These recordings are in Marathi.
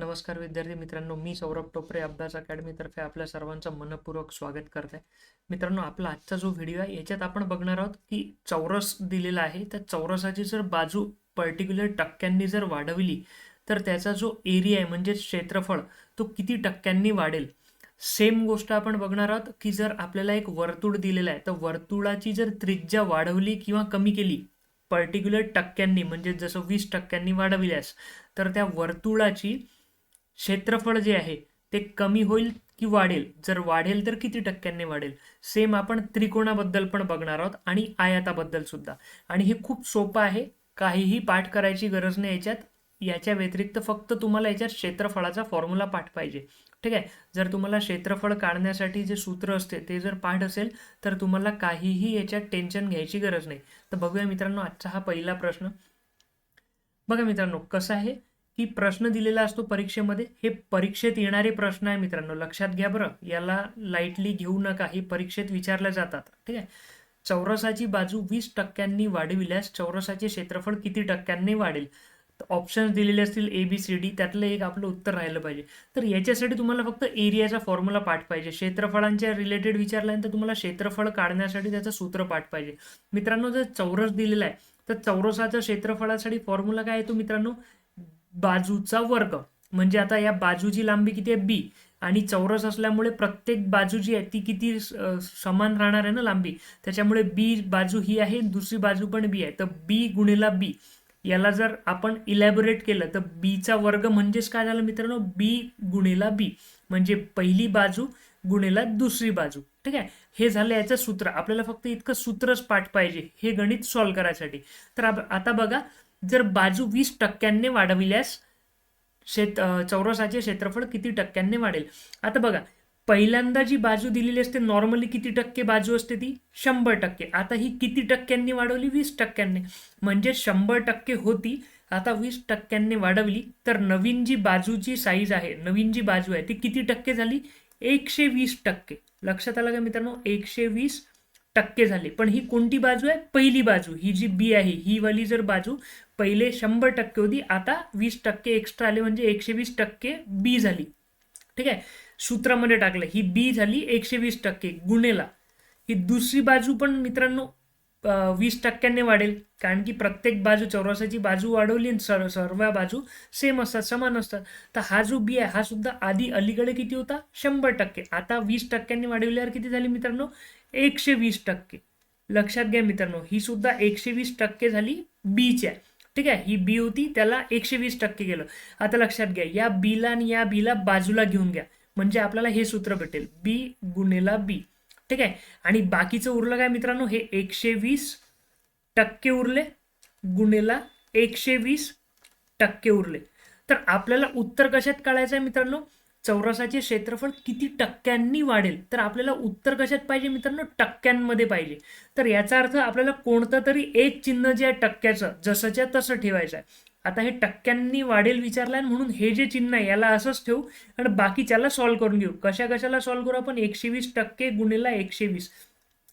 नमस्कार विद्यार्थी मित्रांनो मी सौरभ टोपरे अभ्यास अकॅडमीतर्फे आपल्या सर्वांचं मनपूर्वक स्वागत करत. आहे मित्रांनो आपला आजचा जो व्हिडिओ आहे याच्यात आपण बघणार आहोत की चौरस दिलेला आहे. त्या चौरसाची जर बाजू पर्टिक्युलर टक्क्यांनी जर वाढवली तर त्याचा जो एरिया आहे म्हणजे क्षेत्रफळ तो किती टक्क्यांनी वाढेल? सेम गोष्ट आपण बघणार आहोत की जर आपल्याला एक वर्तुळ दिलेलं आहे तर वर्तुळाची जर त्रिज्या वाढवली किंवा कमी केली पर्टिक्युलर टक्क्यांनी म्हणजे जसं वीस टक्क्यांनी वाढविल्यास तर त्या वर्तुळाची क्षेत्रफळ जे आहे ते कमी होईल की वाढेल? जर वाढेल तर किती टक्क्यांनी वाढेल? सेम आपण त्रिकोणाबद्दल पण बघणार आहोत आणि आयाताबद्दल सुद्धा. आणि हे खूप सोपं आहे. काहीही पाठ करायची गरज नाही याच्यात. याच्या व्यतिरिक्त फक्त तुम्हाला याच्यात क्षेत्रफळाचा फॉर्म्युला पाठ पाहिजे. ठीक आहे? जर तुम्हाला क्षेत्रफळ काढण्यासाठी जे सूत्र असते ते जर पाठ असेल तर तुम्हाला काहीही याच्यात टेन्शन घ्यायची गरज नाही. तर बघूया मित्रांनो आजचा हा पहिला प्रश्न. बघा मित्रांनो कसं आहे? की प्रश्न दिलेला असतो परीक्षेमध्ये. हे परीक्षेत येणारे प्रश्न आहे मित्रांनो. लक्षात घ्या बरं. याला लाईटली घेऊ नका. हे परीक्षेत विचारले जातात. ठीक आहे? चौरसाची बाजू वीस टक्क्यांनी वाढविल्यास चौरसाचे क्षेत्रफळ किती टक्क्यांनी वाढेल? ऑप्शन्स दिलेले असतील ए बी सी डी त्यातलं एक आपलं उत्तर राहिलं पाहिजे. तर याच्यासाठी तुम्हाला फक्त एरियाचा फॉर्म्युला पाठ पाहिजे. क्षेत्रफळांच्या रिलेटेड विचारल्यानंतर तुम्हाला क्षेत्रफळ काढण्यासाठी त्याचं सूत्र पाठ पाहिजे. मित्रांनो जर चौरस दिलेला आहे तर चौरसाच्या क्षेत्रफळासाठी फॉर्म्युला काय येतो मित्रांनो? बाजूचा वर्ग. म्हणजे आता या बाजूची लांबी किती आहे? बी आणि चौरस असल्यामुळे प्रत्येक बाजू जी आहे ती किती समान राहणार आहे ना लांबी? त्याच्यामुळे बी बाजू ही आहे दुसरी बाजू पण बी आहे. तर बी गुणेला बी याला जर आपण इलॅबोरेट केलं तर बीचा वर्ग म्हणजेच काय झालं मित्रांनो? बी गुणेला बी म्हणजे पहिली बाजू गुणेला दुसरी बाजू. ठीक आहे? हे झालं याचं सूत्र. आपल्याला फक्त इतकं सूत्रच पाठ पाहिजे हे गणित सॉल्व्ह करायसाठी. तर आता बघा जर बाजू वीस टक्क्यांनी वाढविल्यास शेत चौरसाचे क्षेत्रफळ किती टक्क्यांनी वाढेल? आता बघा पहिल्यांदा जी बाजू दिलेली असते नॉर्मली किती टक्के बाजू असते ती? शंभर टक्के. आता ही किती टक्क्यांनी वाढवली? वीस टक्क्यांनी. म्हणजे शंभर टक्के होती आता वीस टक्क्यांनी वाढवली तर नवीन जी बाजूची साईज आहे नवीन जी बाजू आहे ती किती टक्के झाली? एकशे वीस टक्के. लक्षात आलं का मित्रांनो? एकशे वीस टक्के झाले. पण ही कोणती बाजू आहे? पहिली बाजू. ही जी बी आहे ही वाली जर बाजू पहिले शंभर टक्के होती आता वीस टक्के एक्स्ट्रा आले म्हणजे एकशे वीस टक्के बी झाली. ठीक आहे? सूत्रामध्ये टाकलं ही बी झाली एकशे वीस टक्के. गुणेला. ही दुसरी बाजू पण मित्रांनो वीस टक्क्यांनी वाढेल. कारण की प्रत्येक बाजू चौरसाची बाजू वाढवली आणि सर्व सर्व बाजू सेम असतात समान असतात. तर हा जो बी आहे हा सुद्धा आधी अलीकडे किती होता? शंभर टक्के. आता वीस टक्क्यांनी वाढवल्यावर किती झाली मित्रांनो? एकशे वीस टक्के. लक्षात घ्या मित्रांनो ही सुद्धा एकशे वीस टक्के झाली बीच्या ठीक आहे? ही बी होती त्याला एकशे वीस टक्के गेलं. आता लक्षात घ्या या बीला आणि या बीला बाजूला घेऊन घ्या. म्हणजे आपल्याला हे सूत्र भेटेल. बी गुणेला बी ठीक आहे? आणि बाकीचं उरलं काय मित्रांनो? हे एकशे वीस टक्के उरले. गुणेला एकशे वीस टक्के उरले. तर आपल्याला उत्तर कशात काढायचं आहे मित्रांनो? चौरसाचे क्षेत्रफळ किती टक्क्यांनी वाढेल? तर आपल्याला उत्तर कशात पाहिजे मित्रांनो? टक्क्यांमध्ये पाहिजे. तर याचा अर्थ आपल्याला कोणतं तरी एक चिन्ह जे आहे टक्क्याचं जसंच्या तसं ठेवायचं आहे. आता हे टक्क्यांनी वाढेल विचारलं आहे म्हणून हे जे चिन्ह आहे याला असंच ठेवू आणि बाकीच्याला सॉल्व्ह करून घेऊ. कशा कशाला सॉल्व्ह करू आपण? एकशे वीस टक्के गुणेला एकशे वीस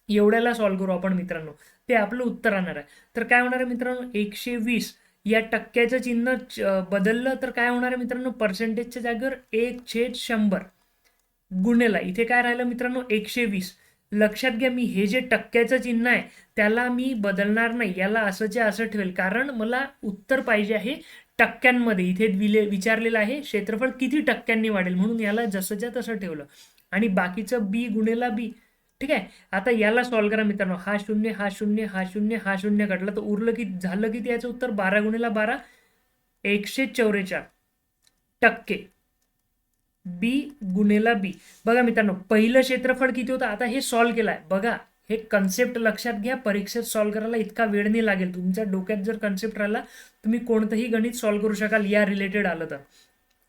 एवढ्याला सॉल्व्ह करू आपण मित्रांनो. ते आपलं उत्तर राहणार आहे. तर काय होणार आहे मित्रांनो? एकशे वीस या टक्क्याचं चिन्ह च- बदललं तर काय होणार आहे मित्रांनो? पर्सेंटेजच्या जागेवर एक छेद शंभर. गुणेला. इथे काय राहिलं मित्रांनो? एकशे वीस. लक्षात घ्या मी हे जे टक्क्याचं चिन्ह आहे त्याला मी बदलणार नाही. याला असंच्या असं ठेवेल. कारण मला उत्तर पाहिजे आहे टक्क्यांमध्ये. इथे विले विचारलेलं आहे क्षेत्रफळ किती टक्क्यांनी वाढेल? म्हणून याला जसंच्या तसं ठेवलं. आणि बाकीचं बी गुणेला बी. ठीक आहे? आता याला सॉल्व्ह करा मित्रांनो. हा शून्य हा शून्य हा शून्य हा शून्य घडला तर उरलं की झालं की याचं उत्तर? बारा गुणेला बारा. एकशे चौवेचाळ टक्के. बी गुणेला बी बघा मित्रांनो पहिलं क्षेत्रफळ किती होतं? आता हे सॉल्व्ह केलं आहे बघा हे कन्सेप्ट लक्षात घ्या. परीक्षेत सॉल्व्ह करायला इतका वेळ नाही लागेल. तुमच्या डोक्यात जर कन्सेप्ट राहिला तुम्ही कोणतंही गणित सॉल्व्ह करू शकाल या रिलेटेड आलं तर.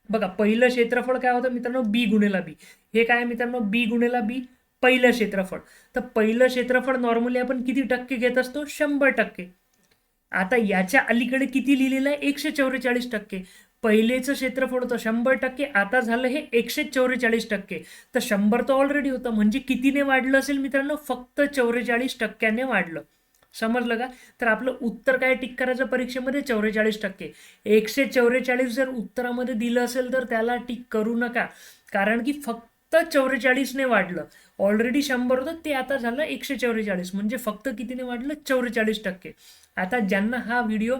बघा पहिलं क्षेत्रफळ काय होतं मित्रांनो? बी गुणेला बी हे काय मित्रांनो? बी गुणेला बी पहिलं क्षेत्रफळ. तर पहिलं क्षेत्रफळ नॉर्मली आपण किती टक्के घेत असतो? शंभर टक्के. आता याच्या अलीकडे किती लिहिलेलं आहे? एकशे चौवेचाळीस टक्के. पहिलेचं क्षेत्रफळ होतं शंभर टक्के आता झालं हे एकशे चौवेचाळीस टक्के. तर शंभर तर ऑलरेडी होतं म्हणजे कितीने वाढलं असेल मित्रांनो? फक्त चौवेचाळीस टक्क्याने वाढलं. समजलं का? तर आपलं उत्तर काय टिक करायचं परीक्षेमध्ये? चौवेचाळीस टक्के. एकशे चौवेचाळीस जर उत्तरामध्ये दिलं असेल तर त्याला टिक करू नका. कारण की फक्त चौवेचाळीसने वाढलं. ऑलरेडी शंभर होतं ते आता झालं एकशे चौवेचाळीस म्हणजे फक्त कितीने वाढलं? चौवेचाळीस टक्के. आता ज्यांना हा व्हिडिओ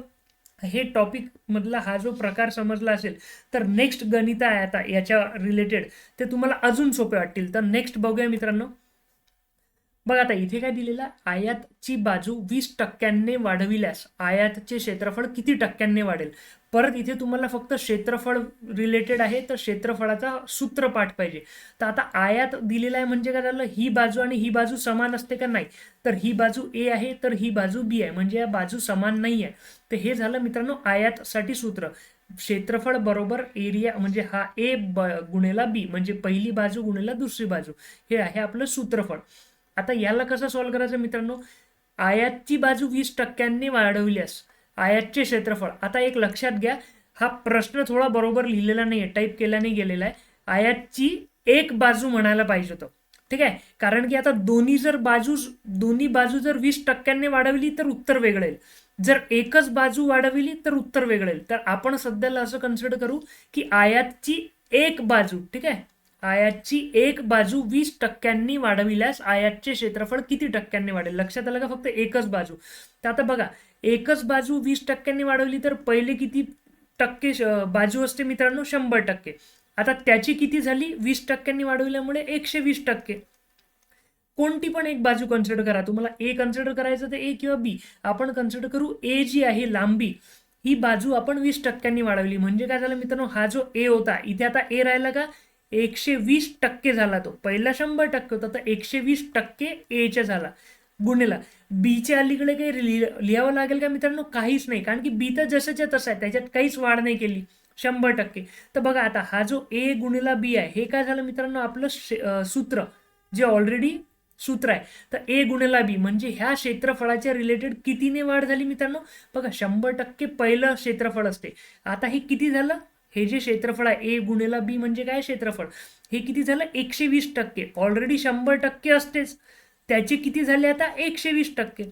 हे टॉपिक मधला हा जो प्रकार समजला असेल तर नेक्स्ट गणित आहे आता याच्या रिलेटेड ते तुम्हाला अजून सोपे वाटतील. तर नेक्स्ट बघूया मित्रांनो. बघा आता इथे काय दिलेलं आयातची बाजू वीस टक्क्यांनी वाढविल्यास आयातचे क्षेत्रफळ किती टक्क्यांनी वाढेल? परत इथे तुम्हाला फक्त क्षेत्रफळ रिलेटेड आहे तर क्षेत्रफळाचा सूत्रपाठ पाहिजे. तर आता आयात दिलेला आहे म्हणजे काय झालं? ही बाजू आणि ही बाजू समान असते का नाही? तर ही बाजू ए आहे तर ही बाजू बी आहे. म्हणजे या बाजू समान नाही आहे. तर हे झालं मित्रांनो आयातसाठी सूत्र. क्षेत्रफळ बरोबर एरिया म्हणजे हा ए ब गुणेला बी म्हणजे पहिली बाजू गुणेला दुसरी बाजू. हे आहे आपलं सूत्रफळ. आता याला कसं सॉल्व्ह करायचं मित्रांनो? आयातची बाजू वीस टक्क्यांनी वाढवल्यास आयातचे क्षेत्रफळ. आता एक लक्षात घ्या हा प्रश्न थोडा बरोबर लिहिलेला नाही आहे टाईप केल्याने गेलेला आहे. आयातची एक बाजू म्हणायला पाहिजे होतं. ठीक आहे? कारण की आता दोन्ही जर बाजू दोन्ही बाजू जर वीस टक्क्यांनी वाढवली तर उत्तर वेगळं येईल. जर एकच बाजू वाढवली तर उत्तर वेगळं येईल. तर आपण सध्याला असं कन्सिडर करू की आयातची एक बाजू ठीक आहे? आयातची एक बाजू वीस टक्क्यांनी वाढविल्यास आयातचे क्षेत्रफळ किती टक्क्यांनी वाढेल? लक्षात आलं का फक्त एकच बाजू? तर आता बघा एकच बाजू वीस टक्क्यांनी वाढवली तर पहिले किती टक्के बाजू असते मित्रांनो? शंभर टक्के. आता त्याची किती झाली? वीस टक्क्यांनी वाढवल्यामुळे एकशे वीस टक्के. कोणती पण एक बाजू कन्सिडर करा. तुम्हाला ए कन्सिडर करायचं तर ए किंवा बी आपण कन्सिडर करू ए जी आहे लांबी. ही बाजू आपण वीस टक्क्यांनी वाढवली. म्हणजे काय झालं मित्रांनो? हा जो ए होता इथे आता ए राहिला का? एकशे वीस टक्के झाला तो. पहिला शंभर टक्के होता तर एकशे वीस टक्के एच्या झाला. गुन्हेला बीच्या अलीकडे काही लिहावं लागेल का मित्रांनो? काहीच नाही. कारण की बी तर जसंच्या तसं आहे. त्याच्यात काहीच वाढ नाही केली. शंभर टक्के. तर बघा आता हा जो ए गुणिला बी आहे हे काय झालं मित्रांनो? आपलं सूत्र जे ऑलरेडी सूत्र आहे. तर ए गुणिला बी म्हणजे ह्या क्षेत्रफळाच्या रिलेटेड कितीने वाढ झाली मित्रांनो? बघा शंभर टक्के पहिलं क्षेत्रफळ असते. आता हे किती झालं? हे जे क्षेत्रफळ आहे ए गुणेला बी म्हणजे काय क्षेत्रफळ? हे किती झालं? एकशे वीस टक्के. ऑलरेडी शंभर टक्के असतेच. त्याचे किती झाले आता? एकशे वीस टक्के.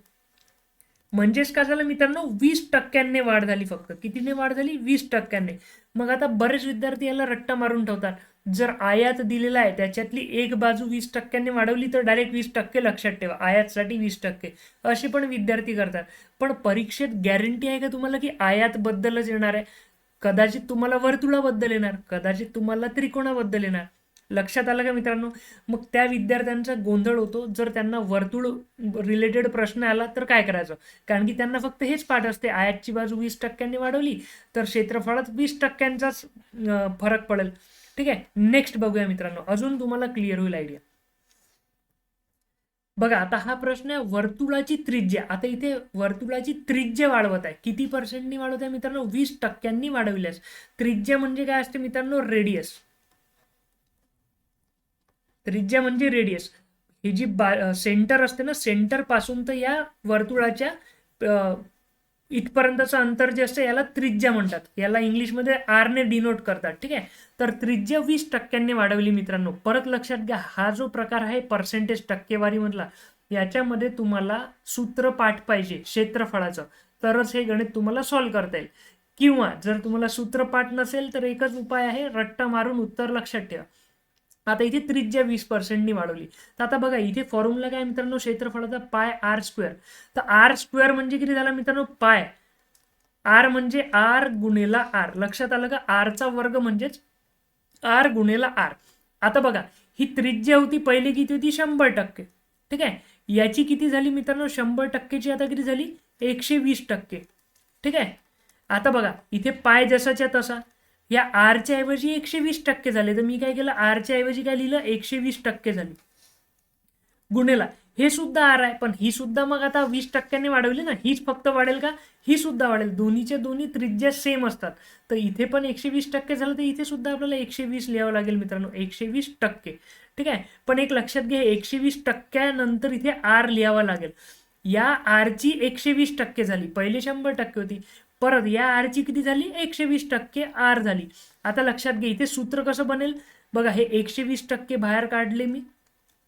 म्हणजेच काय झालं मित्रांनो? वीस टक्क्यांनी वाढ झाली फक्त. कितीने वाढ झाली? वीस टक्क्यांनी. मग आता बरेच विद्यार्थी याला रट्टा मारून ठेवतात. जर आयात दिलेला आहे त्याच्यातली एक बाजू वीस टक्क्यांनी वाढवली तर डायरेक्ट वीस टक्के लक्षात ठेवा. आयातसाठी वीस टक्के. असे पण विद्यार्थी करतात. पण परीक्षेत गॅरंटी आहे का तुम्हाला की आयातबद्दलच येणार आहे? कदाचित तुम्हाला वर्तुळाबद्दल येणार कदाचित तुम्हाला त्रिकोणाबद्दल येणार. लक्षात आलं का मित्रांनो? मग त्या विद्यार्थ्यांचा गोंधळ होतो. जर त्यांना वर्तुळ रिलेटेड प्रश्न आला तर काय करायचं? कारण की त्यांना फक्त हेच पाठ असते. आयातची बाजू वीस टक्क्यांनी वाढवली तर क्षेत्रफळात वीस टक्क्यांचाच फरक पडेल. ठीक आहे? नेक्स्ट बघूया मित्रांनो. अजून तुम्हाला क्लिअर होईल आयडिया बघा आता हा प्रश्न आहे वर्तुळाची त्रिज्या. आता इथे वर्तुळाची त्रिज्या वाढवत आहे. किती पर्सेंटनी वाढवत आहे मित्रांनो? वीस टक्क्यांनी वाढविल्यास त्रिज्या म्हणजे काय असते मित्रांनो? रेडियस त्रिज्या म्हणजे रेडियस ही जी बा सेंटर असते ना सेंटरपासून तर या वर्तुळाच्या इथपर्यंतचं अंतर जे असतं याला त्रिज्या म्हणतात. याला इंग्लिशमध्ये आरने डिनोट करतात ठीक आहे? तर त्रिज्या वीस टक्क्यांनी वाढवली मित्रांनो. परत लक्षात घ्या हा जो प्रकार आहे पर्सेंटेज टक्केवारीमधला याच्यामध्ये तुम्हाला सूत्रपाठ पाहिजे क्षेत्रफळाचं. तरच हे गणित तुम्हाला सॉल्व्ह करता येईल. किंवा जर तुम्हाला सूत्रपाठ नसेल तर एकच उपाय आहे रट्टा मारून उत्तर लक्षात ठेवा. आता इथे त्रिज्या वीस पर्सेंटनी वाढवली. तर आता बघा इथे फॉर्म्युला काय मित्रांनो? क्षेत्रफळाचा पाय आर स्क्वेअर तर आर स्क्वेअर म्हणजे किती झाला मित्रांनो? पाय. आर म्हणजे आर गुणेला आर लक्षात आलं का? आरचा वर्ग म्हणजेच आर गुणेला आर आता बघा ही त्रिज्या होती पहिली किती होती? शंभर टक्के. ठीक आहे? याची किती झाली मित्रांनो? शंभर टक्केची आता किती झाली? एकशे वीस टक्के. ठीक आहे? आता बघा इथे पाय जसाच्या तसा. या आरच्या ऐवजी एकशे वीस टक्के झाले. तर मी काय केलं? आरच्या ऐवजी काय लिहिलं? एकशे वीस टक्के झाले. गुन्हेला हे सुद्धा आर आहे पण ही सुद्धा मग आता वीस टक्क्यांनी वाढवली ना. हीच फक्त वाढेल का? ही सुद्धा वाढेल. दोन्हीच्या दोन्ही त्रिज्या सेम असतात. तर इथे पण एकशे वीस टक्के झालं तर इथे सुद्धा आपल्याला एकशे वीस लिहावं लागेल मित्रांनो. एकशे वीस टक्के. ठीक आहे? पण एक लक्षात घ्या एकशे वीस टक्क्यानंतर इथे आर लिहावा लागेल. या आरची एकशे वीस टक्के झाली. पहिले शंभर टक्के होती. परत या आरची किती झाली? एकशे वीस टक्के आर झाली. आता लक्षात घ्या इथे सूत्र कसं बनेल? बघा हे एकशे वीस टक्के बाहेर काढले मी.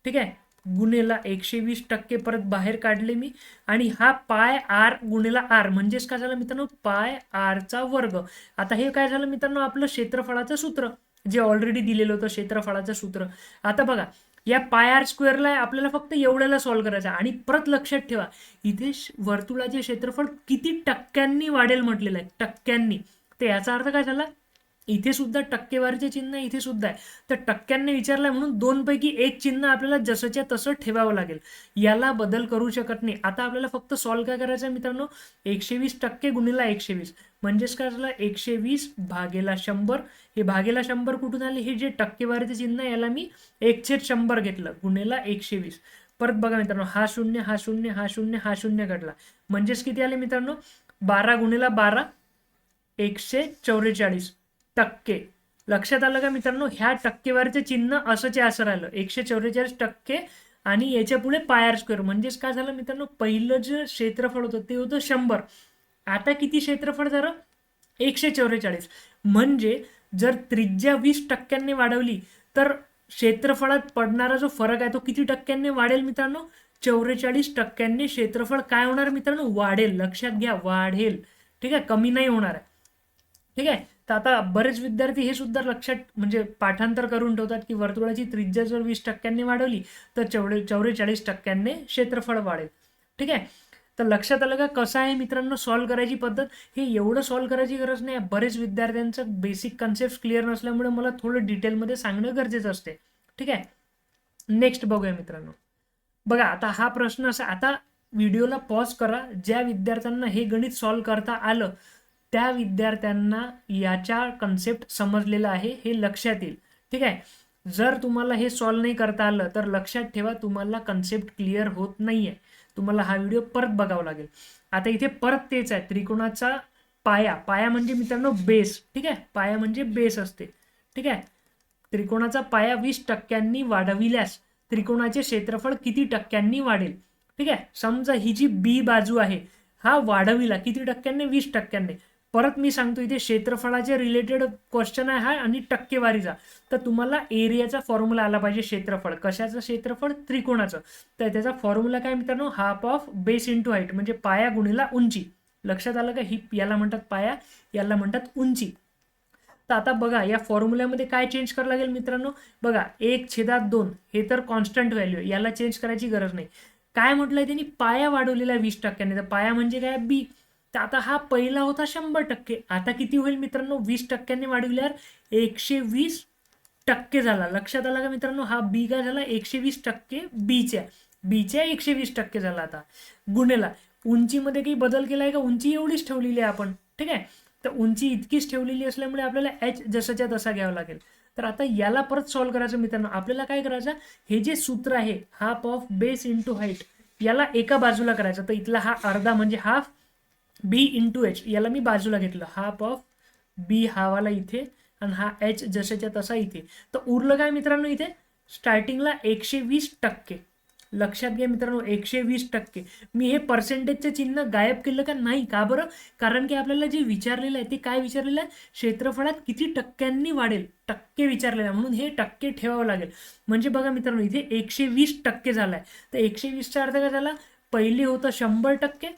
ठीक आहे? गुन्हेला एकशे वीस टक्के परत बाहेर काढले मी. आणि हा पाय आर गुन्हेला आर म्हणजेच काय झालं मित्रांनो? पाय आरचा वर्ग. आता हे काय झालं मित्रांनो? आपलं क्षेत्रफळाचं सूत्र. जे ऑलरेडी दिलेलं होतं क्षेत्रफळाचं सूत्र. आता बघा या पाय आर स्क्वेअरला आपल्याला फक्त एवढ्याला सॉल्व्ह करायचं आणि परत लक्षात ठेवा इथे वर्तुळाचे क्षेत्रफळ किती टक्क्यांनी वाढेल म्हटलेलं आहे. टक्क्यांनी. तर याचा अर्थ काय झाला? इथे सुद्धा टक्केवारीचे चिन्ह इथे सुद्धा आहे. तर टक्क्यांनी विचारलंय म्हणून दोन पैकी एक चिन्ह आपल्याला जसंच्या तसं ठेवावं लागेल. याला बदल करू शकत नाही. आता आपल्याला फक्त सॉल्व्ह काय करायचं आहे मित्रांनो? एकशे वीस टक्के गुणिला एकशे वीस म्हणजेच काय झालं? एकशे वीस भागेला शंभर. हे भागेला शंभर कुठून आले? हे जे टक्केवारीचे चिन्ह आहे, याला मी एकशे शंभर घेतलं. गुन्हेला एकशे वीस परत बघा मित्रांनो हा शून्य हा शून्य हा शून्य हा शून्य घडला. म्हणजेच किती आले मित्रांनो? बारा गुन्हेला बारा. एकशे चौवेचाळीस टक्के. लक्षात आलं का मित्रांनो? ह्या टक्केवारीचं चिन्ह असंचे असं राहिलं. एकशे चौवेचाळीस टक्के आणि याच्यापुढे पायर स्क्वेअर. म्हणजेच काय झालं मित्रांनो? पहिलं जे क्षेत्रफळ होतं ते होतं शंभर. आता किती क्षेत्रफळ झालं? एकशे चौवेचाळीस. म्हणजे जर त्रिज्या वीस टक्क्यांनी वाढवली तर क्षेत्रफळात पडणारा जो फरक आहे तो किती टक्क्यांनी वाढेल मित्रांनो? चौवेचाळीस टक्क्यांनी क्षेत्रफळ काय होणार मित्रांनो? वाढेल. लक्षात घ्या वाढेल. ठीक आहे? कमी नाही होणार आहे. ठीक आहे? तर आता बरेच विद्यार्थी हे सुद्धा लक्षात म्हणजे पाठांतर करून ठेवतात की वर्तुळाची त्रिज्या जर वीस टक्क्यांनी वाढवली तर चौडे चौवेचाळीस टक्क्यांनी क्षेत्रफळ वाढेल. ठीक आहे? तर लक्षात आलं का कसं आहे मित्रांनो सॉल्व्ह करायची पद्धत? हे एवढं सॉल्व्ह करायची गरज नाही. बरेच विद्यार्थ्यांचं बेसिक कन्सेप्ट क्लिअर नसल्यामुळे मला थोडं डिटेलमध्ये सांगणं गरजेचं असते. ठीक आहे? नेक्स्ट बघूया मित्रांनो. बघा आता हा प्रश्न असा आता व्हिडिओला पॉज करा. ज्या विद्यार्थ्यांना हे गणित सॉल्व्ह करता आलं त्या विद्यार्थ्यांना याच्या कन्सेप्ट समजलेला आहे हे लक्षात येईल. ठीक आहे? जर तुम्हाला हे सॉल्व्ह नाही करता आलं तर लक्षात ठेवा तुम्हाला कन्सेप्ट क्लिअर होत नाही आहे तुम्हाला हा व्हिडिओ परत बघावा लागेल. आता इथे परत तेच आहे त्रिकोणाचा पाया. पाया म्हणजे मित्रांनो बेस ठीक आहे? पाया म्हणजे बेस असते. ठीक आहे? त्रिकोणाचा पाया वीस टक्क्यांनी वाढविल्यास त्रिकोणाचे क्षेत्रफळ किती टक्क्यांनी वाढेल? ठीक आहे? समजा ही जी बी बाजू आहे हा वाढविला किती टक्क्यांनी? वीस टक्क्यांनी. परत मी सांगतो इथे क्षेत्रफळाचे रिलेटेड क्वेश्चन आहे हा आणि टक्केवारीचा तर तुम्हाला एरियाचा फॉर्म्युला आला पाहिजे क्षेत्रफळ. कशाचं क्षेत्रफळ? त्रिकोणाचं. तर त्याचा फॉर्म्युला काय मित्रांनो? Half of base into height म्हणजे पाया गुणीला उंची. लक्षात आलं का? ही याला म्हणतात पाया याला म्हणतात उंची. तर आता बघा या फॉर्म्युल्यामध्ये काय चेंज करावं लागेल मित्रांनो? बघा एक छेदात दोन हे तर कॉन्स्टंट व्हॅल्यू आहे. याला चेंज करायची गरज नाही. काय म्हटलंय त्यांनी? पाया वाढवलेला आहे वीस टक्क्याने. तर पाया म्हणजे काय? बी तर आता हा पहिला होता शंभर टक्के. आता किती होईल मित्रांनो? वीस टक्क्यांनी वाढविल्यावर एकशे वीस टक्के झाला. लक्षात आला का मित्रांनो? हा बी काय झाला? एकशे वीस टक्के बीच्या बीच्या एकशे वीस टक्के झाला आता. गुन्हेला उंचीमध्ये काही बदल केला आहे का? उंची एवढीच ठेवलेली आहे आपण. ठीक आहे? तर उंची इतकीच ठेवलेली असल्यामुळे आपल्याला एच जसाच्या तसा घ्यावा लागेल. तर आता याला परत सॉल्व्ह करायचं मित्रांनो. आपल्याला काय करायचं? हे जे सूत्र आहे half of base into height याला एका बाजूला करायचं. तर इथला हा अर्धा म्हणजे हाफ बी इंटू एच याला मी बाजूला घेतलं. हाफ ऑफ बी हावाला इथे आणि हा एच जशाच्या तसा इथे. तर उरलं काय मित्रांनो इथे? स्टार्टिंगला एकशे वीस टक्के. लक्षात घ्या मित्रांनो एकशे वीस टक्के. मी हे पर्सेंटेजचं चिन्ह गायब केलं का? नाही. का बरं? कारण की आपल्याला जे विचारलेलं आहे ते काय विचारलेलं आहे? क्षेत्रफळात किती टक्क्यांनी वाढेल? टक्के विचारलेलं आहे. म्हणून हे टक्के ठेवावं लागेल. म्हणजे बघा मित्रांनो इथे एकशे वीस टक्के झालाय. तर एकशे वीसचा अर्थ काय झाला? पहिले होतं शंभर टक्के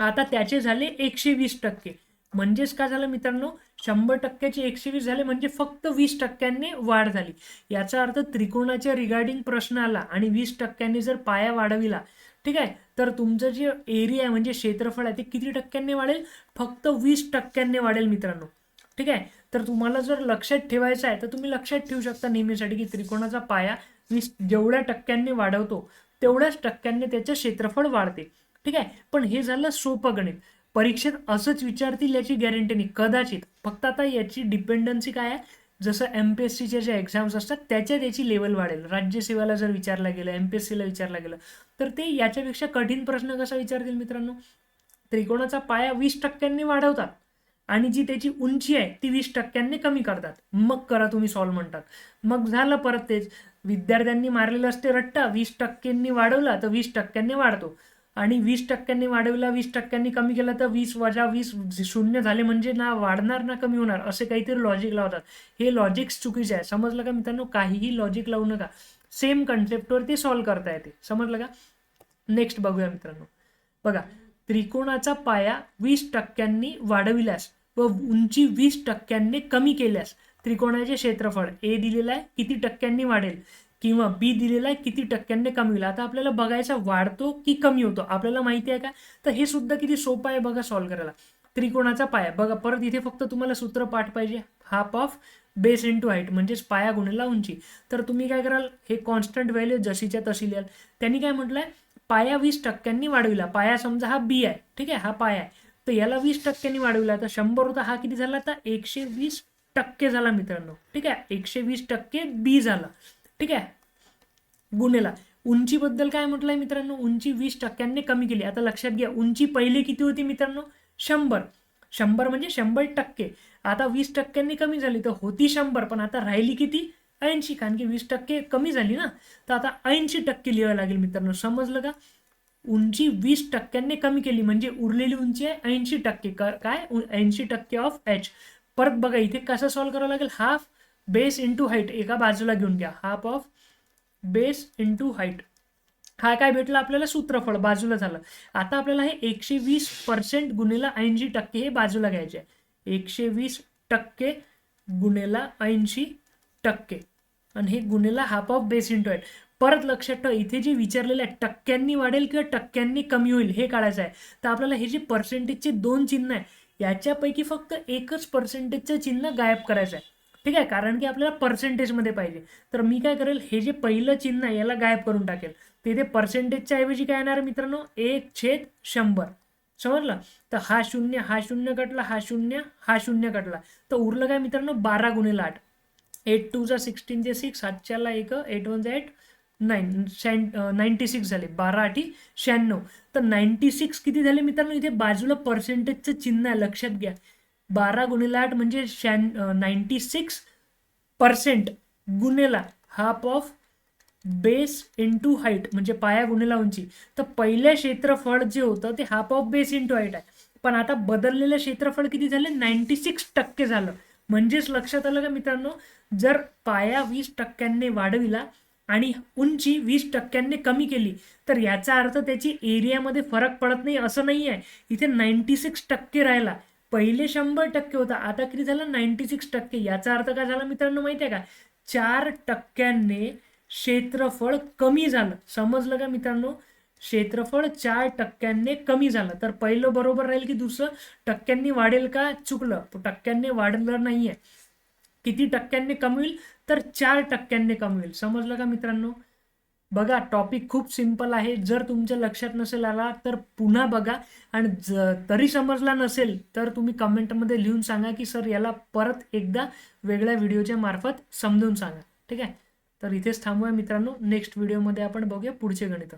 आता त्याचे झाले एकशे वीस टक्के. म्हणजेच काय झालं मित्रांनो? शंभर टक्क्याचे एकशे वीस झाले म्हणजे फक्त वीस टक्क्यांनी वाढ झाली. याचा अर्थ त्रिकोणाच्या रिगार्डिंग प्रश्न आला आणि वीस टक्क्यांनी जर पाया वाढविला ठीक आहे? तर तुमचं जे एरिया आहे म्हणजे क्षेत्रफळ आहे ते किती टक्क्यांनी वाढेल? फक्त वीस टक्क्यांनी वाढेल मित्रांनो. ठीक आहे? तर तुम्हाला जर लक्षात ठेवायचं आहे तर तुम्ही लक्षात ठेवू शकता नेहमीसाठी की त्रिकोणाचा पाया वीस जेवढ्या टक्क्यांनी वाढवतो तेवढ्याच टक्क्यांनी त्याचं क्षेत्रफळ वाढते. ठीक आहे? पण हे झालं सोपं गणित. परीक्षेत असंच विचारतील याची गॅरंटी नाही. कदाचित. फक्त आता याची डिपेंडन्सी काय आहे? जसं एम पी एस सीच्या ज्या एक्झाम्स असतात त्याच्यात याची लेवल वाढेल. राज्यसेवेला जर विचारलं गेलं एम पी एस सीला विचारलं गेलं तर ते याच्यापेक्षा कठीण प्रश्न कसा विचारतील मित्रांनो? त्रिकोणाचा पाया वीस टक्क्यांनी वाढवतात आणि जी त्याची उंची आहे ती वीस टक्क्यांनी कमी करतात. मग करा तुम्ही सॉल्व म्हणतात. मग झालं परत तेच. विद्यार्थ्यांनी मारलेलं असते रट्टा वीस टक्क्यांनी वाढवला तर वीस टक्क्यांनी वाढतो. आणि वीस टक्क्यांनी वाढविला वीस टक्क्यांनी कमी केला तर वीस वजा वीस शून्य झाले म्हणजे ना वाढणार ना कमी होणार असे काहीतरी लॉजिक लावतात. हे लॉजिक्स चुकीचे आहे. समजलं का मित्रांनो? काहीही लॉजिक लावू नका. सेम कन्सेप्टवरती सॉल्व्ह करता येते. समजलं का? नेक्स्ट बघूया मित्रांनो. बघा त्रिकोणाचा पाया वीस टक्क्यांनी वाढविल्यास व उंची वीस टक्क्यांनी कमी केल्यास त्रिकोणाचे क्षेत्रफळ ए दिलेलं आहे किती टक्क्यांनी वाढेल? किंवा बी दिलेला आहे किती टक्क्यांनी कमी होईल? आता आपल्याला बघायचा वाढतो की कमी होतो? आपल्याला माहिती आहे का? तर हे सुद्धा किती सोपं आहे बघा सॉल्व्ह करायला. त्रिकोणाचा पाया. बघा परत इथे फक्त तुम्हाला सूत्र पाठ पाहिजे. Half of base into height म्हणजेच पाया गुणेला उंची. तर तुम्ही काय कराल? हे कॉन्स्टंट व्हॅल्यू जशीच्या तशी लिहाल. त्यांनी काय म्हटलंय? पाया वीस टक्क्यांनी वाढविला. पाया समजा हा बी आहे. ठीक आहे? हा पाया आहे. तर याला वीस टक्क्यांनी वाढविला. तर शंभर होता. हा किती झाला? तर एकशे वीस टक्के झाला मित्रांनो. ठीक आहे? एकशे वीस टक्के बी झाला. ठीक आहे? गुन्हेला. उंचीबद्दल काय म्हटलंय मित्रांनो? उंची वीस टक्क्यांनी कमी केली. आता लक्षात घ्या उंची पहिली किती होती मित्रांनो? शंभर. शंभर म्हणजे शंभर टक्के. आता वीस टक्क्यांनी कमी झाली तर होती शंभर पण आता राहिली किती? ऐंशी. कारण की वीस टक्के कमी झाली ना? तर आता ऐंशी टक्के लिहावं लागेल मित्रांनो. समजलं का? उंची वीस टक्क्यांनी कमी केली म्हणजे उरलेली उंची आहे ऐंशी टक्के. काय? ऐंशी टक्के ऑफ एच परत बघा इथे कसं सॉल्व्ह करावं लागेल? हाफ बेस इंटू हाईट एका बाजूला घेऊन घ्या. Half of base into height. हा काय भेटला आपल्याला? सूत्रफळ बाजूला झालं. आता आपल्याला हे एकशे वीस पर्सेंट गुन्हेला ऐंशी टक्के हे बाजूला घ्यायचे आहे. एकशे वीस टक्के गुन्हेला ऐंशी टक्के. आणि हे गुन्हेला half of base into height परत लक्षात ठेवा इथे जे विचारलेलं आहे टक्क्यांनी वाढेल किंवा टक्क्यांनी कमी होईल हे काढायचं आहे. तर आपल्याला हे जे पर्सेंटेजचे दोन चिन्ह आहे याच्यापैकी फक्त एकच पर्सेंटेजचं चिन्ह गायब करायचं आहे. ठीक आहे? कारण की आपल्याला पर्सेंटेजमध्ये पाहिजे. तर मी काय करेल हे जे पहिलं चिन्ह आहे याला गायब करून टाकेल. तिथे पर्सेंटेजच्या ऐवजी काय येणार मित्रांनो? एक छेद शंभर. समजलं? तर हा शून्य हा शून्य कटला हा शून्य हा शून्य कटला. तर उरलं काय मित्रांनो? बारा गुणिले आठ. एट टू सिक्स्टीन सिक्स्टीनचे सिक्स सातच्याला एक एट वन जा एट नाईन शॅन नाईन्टी सिक्स झाले. बारा आठी शहाण्णव. तर नाईन्टी सिक्स किती झाले मित्रांनो? इथे बाजूला पर्सेंटेजचं चिन्ह आहे लक्षात घ्या. बारा गुणिले आठ म्हणजे शॅन ninety six percent गुन्हेला half of base into height म्हणजे पाया गुन्हेला उंची. तर पहिलं क्षेत्रफळ जे होतं ते half of base into height आहे. पण आता बदललेलं क्षेत्रफळ किती झाले? नाईन्टी सिक्स टक्के झालं. म्हणजेच लक्षात आलं का मित्रांनो? जर पाया वीस टक्क्यांनी वाढविला आणि उंची वीस टक्क्यांनी कमी केली तर याचा अर्थ त्याची एरियामध्ये फरक पडत नाही असं नाही आहे इथे नाईन्टी सिक्स टक्के राहिला. पहिले शंभर टक्के होता. आता किती झालं? नाईन्टी सिक्स टक्के. याचा अर्थ काय झाला मित्रांनो माहिती आहे का? चार टक्क्यांनी क्षेत्रफळ कमी झालं. समजलं का मित्रांनो? क्षेत्रफळ चार टक्क्यांनी कमी झालं. तर पहिलं बरोबर राहील की दुसरं? टक्क्यांनी वाढेल का? चुकलं. टक्क्यांनी वाढलं नाहीये. किती टक्क्यांनी कमी होईल? तर चार टक्क्यांनी कमी होईल. समजलं का मित्रांनो? बघा टॉपिक खूप सिंपल आहे. जर तुमच्या लक्षात नसेल आला तर पुन्हा बघा. आणि ज तरी समजला नसेल तर तुम्ही कमेंटमध्ये लिहून सांगा की सर याला परत एकदा वेगळ्या व्हिडिओच्या मार्फत समजून सांगा. ठीक आहे? तर इथेच थांबूया मित्रांनो. नेक्स्ट व्हिडिओमध्ये आपण बघूया पुढचे गणित.